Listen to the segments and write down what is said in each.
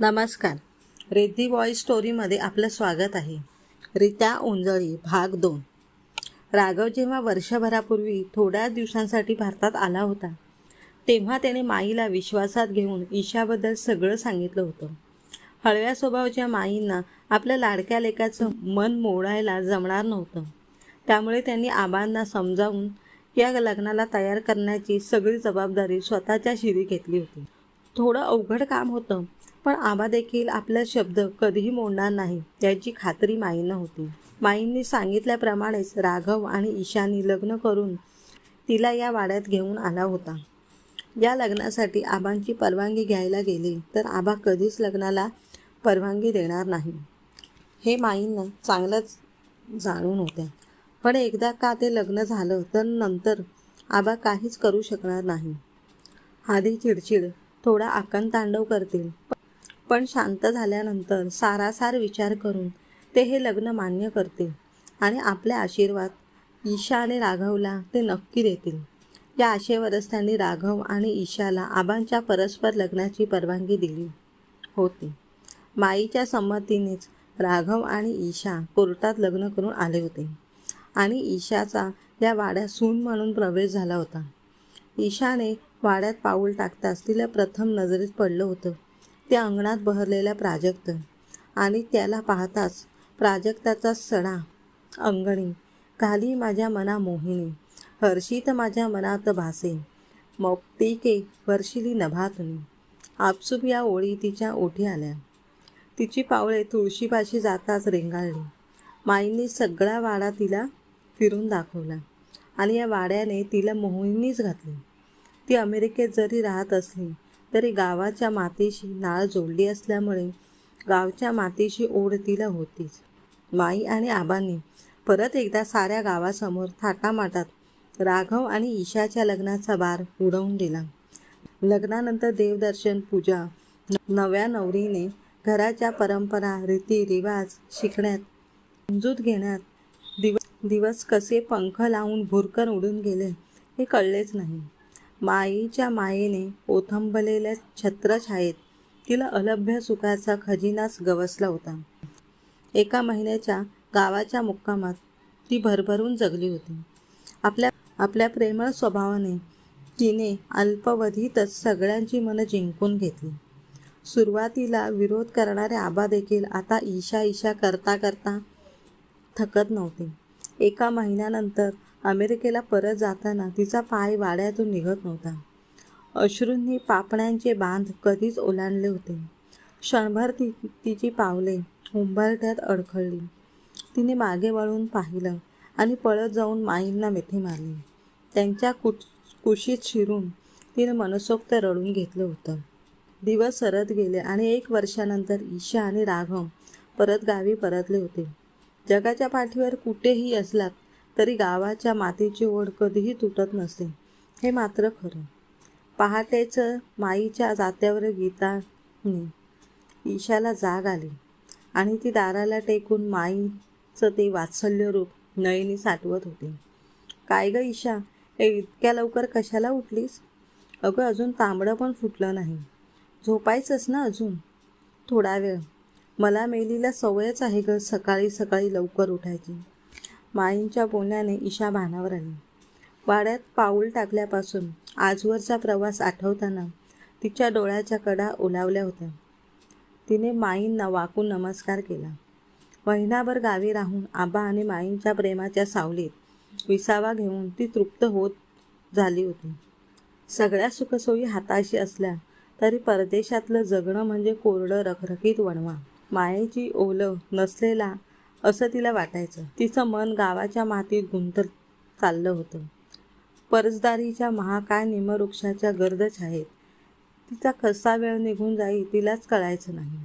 नमस्कार. रिद्धी वॉईस स्टोरीमध्ये आपलं स्वागत आहे. रित्या उंजळी भाग दोन. राघव जेव्हा वर्षभरापूर्वी थोड्या दिवसांसाठी भारतात आला होता तेव्हा त्याने माईला विश्वासात घेऊन ईशाबद्दल सगळं सांगितलं होतं. हळव्या स्वभावाच्या माईंना आपल्या लाडक्या लेकाचं मन मोडायला जमणार नव्हतं. त्यामुळे त्यांनी आबांना समजावून या लग्नाला तयार करण्याची सगळी जबाबदारी स्वतःच्या शिरी घेतली होती. थोडं अवघड काम होतं पण आबा देखील आपला शब्द कधीही मोडणार नाही याची खात्री माईंना होती. माईंनी सांगितल्याप्रमाणेच राघव आणि ईशानी लग्न करून तिला या वाड्यात घेऊन आला होता. या लग्नासाठी आबांची परवानगी घ्यायला गेली तर आबा कधीच लग्नाला परवानगी देणार नाही. हे माईंना चांगलंच जाणून होत्या पण एकदा का ते लग्न झालं तर नंतर आबा काहीच करू शकणार नाही. आधी चिडचिड थोडा आकंतांडव करतील. पण शांत झाल्यानंतर सारासार विचार करून ते हे लग्न मान्य करतील आणि आपले आशीर्वाद ईशा आणि राघवला ते नक्की देतील. या आशेवरच त्यांनी राघव आणि ईशाला आबांच्या परस्पर लग्नाची परवानगी दिली होती. माईच्या संमतीनेच राघव आणि ईशा कोर्टात लग्न करून आले होते आणि ईशाचा या वाड्यात सून म्हणून प्रवेश झाला होता. ईशाने वाड्यात पाऊल टाकताच तिला प्रथम नजरेत पडलं होतं. त्या अंगणात बहरलेला प्राजक्त आणि त्याला पाहताच प्राजक्ताचा सडा अंगणी घाली माझ्या मना मोहिनी हर्षित माझ्या मनात भासे मौक्तिके वर्षिली नभातुनी आपसूप या ओळी तिच्या ओठी आल्या. तिची पावळे तुळशीपाशी जाताच रेंगाळली. माईंनी सगळा वाडा तिला फिरून दाखवला आणि या वाड्याने तिला मोहिनीच घातली. ती अमेरिकेत जरी राहत असली तरी गावाच्या मातीशी नाळ जोडली असल्यामुळे गावच्या मातेशी ओढ तिला होतीच. माई आणि आबांनी परत एकदा साऱ्या गावासमोर थाटामाटात राघव आणि ईशाच्या लग्नाचा बार उडवून दिला. लग्नानंतर देवदर्शन पूजा नव्या नवरीने घराच्या परंपरा रीतिरिवाज शिकण्यात समजूत घेण्यात दिवस दिवस कसे पंख लावून भुरकन उडून गेले हे कळलेच नाही. माईच्या मायेने ओथंबलेल्या छत्रछायेत तिला अलभ्य सुखाचा खजिनाच गवसला होता. एका महिन्याच्या गावाच्या मुक्कामात ती भरभरून जगली होती. आपल्या आपल्या प्रेमळ स्वभावाने तिने अल्पवधीतच सगळ्यांची मनं जिंकून घेतली. सुरुवातीला विरोध करणारे आबा देखील आता ईशा ईशा करता करता थकत नव्हते. एका महिन्यानंतर अमेरिकेला परत जाताना तिचा पाय वाड्यातून निघत नव्हता. अश्रूंनी पापण्यांचे बांध कधीच ओलांडले होते. क्षणभर ती तिची पावले उंबरठ्यात अडखळली. तिने मागे वळून पाहिलं आणि पळत जाऊन माईंना मिठी मारली. त्यांच्या कुट कुशीत शिरून तिने मनसोक्त रडून घेतलं होतं. दिवस सरत गेले आणि एक वर्षानंतर ईशा आणि राघव परत गावी परतले होते. जगाच्या पाठीवर कुठेही असलात तरी गावाच्या मातीची ओढ कधीही तुटत नसते हे मात्र खरं. पहाटेच माईच्या जात्यावर गीताने ईशाला जाग आली आणि ती दाराला टेकून माईचं ते वात्सल्य रूप नयनी साठवत होते. काय ग ईशा ए इतक्या लवकर कशाला उठलीस? अगं अजून तांबडं पण फुटलं नाही. झोपायचंच ना अजून? थोडा वेळ. मला मेलीला सवयच आहे ग सकाळी सकाळी लवकर उठायची. माईंच्या बोलण्याने ईशा भानावर आली. वाड्यात पाऊल टाकल्यापासून आजवरचा प्रवास आठवताना तिच्या डोळ्याच्या कडा ओलावल्या होत्या. तिने माईंना वाकून नमस्कार केला. महिनाभर गावी राहून आबा आणि माईंच्या प्रेमाच्या सावलीत विसावा घेऊन ती तृप्त होत झाली होती. सगळ्या सुखसोयी हाताशी असल्या तरी परदेशातलं जगणं म्हणजे कोरडं रखरखीत वणवा. मायेची ओलं नसलेला असं तिला वाटायचं. तिचं मन गावाच्या मातीत गुंतत चाललं होतं. परसदारीच्या महाकाय निमवृक्षाच्या गर्द छायेत तिचा कसा वेळ निघून जाई तिलाच कळायचं नाही.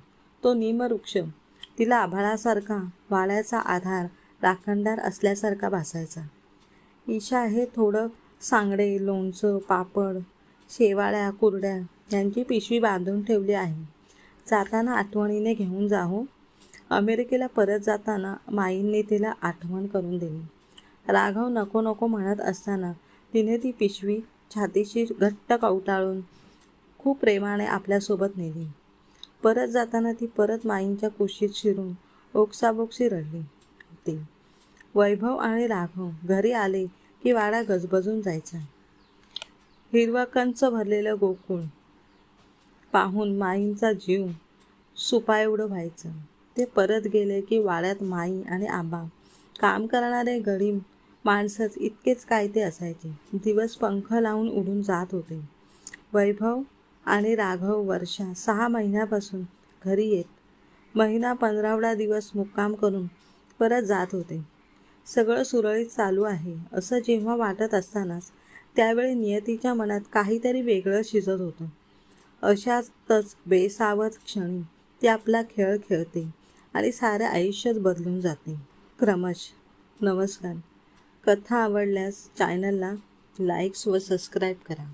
तो निमवृक्ष तिला आभाळासारखा वाळ्याचा आधार राखणदार असल्यासारखा भासायचा. ईशा हे थोडं सांगडे लोणचं पापड शेवाळ्या कुरड्या यांची पिशवी बांधून ठेवली आहे. जाताना आठवणीने घेऊन जाऊ. अमेरिकेला परत जाताना माईंनी तिला आठवण करून दिली. राघव नको नको म्हणत असताना तिने ती पिशवी छातीशी घट्ट कवटाळून खूप प्रेमाने आपल्यासोबत नेली. परत जाताना ती परत माईंच्या कुशीत शिरून ओक्साबोक्सी रडली होती. वैभव आणि राघव घरी आले की वाडा गजबजून जायचा. हिरवा कंच भरलेलं गोकुळ पाहून माईंचा जीव सुपा एवढं व्हायचं ते परत गेले की वाड्यात माई आणि आबा. काम करणारे गरीब माणसंच इतकेच काय ते असायचे. दिवस पंख लावून उडून जात होते. वैभव आणि राघव वर्षा सहा महिन्यापासून घरी येत महिना पंधरावडा दिवस मुक्काम करून परत जात होते. सगळं सुरळीत चालू आहे. असं जेव्हा वाटत असतानाच त्यावेळी नियतीच्या मनात काहीतरी वेगळं शिजत होतं. अशातच बेसावध क्षणी ती आपला खेळ खेळते. आणि सारं आयुष्यच बदलून जाते. क्रमश नमस्कार. कथा आवडल्यास चॅनलला लाईक्स व सबस्क्राईब करा.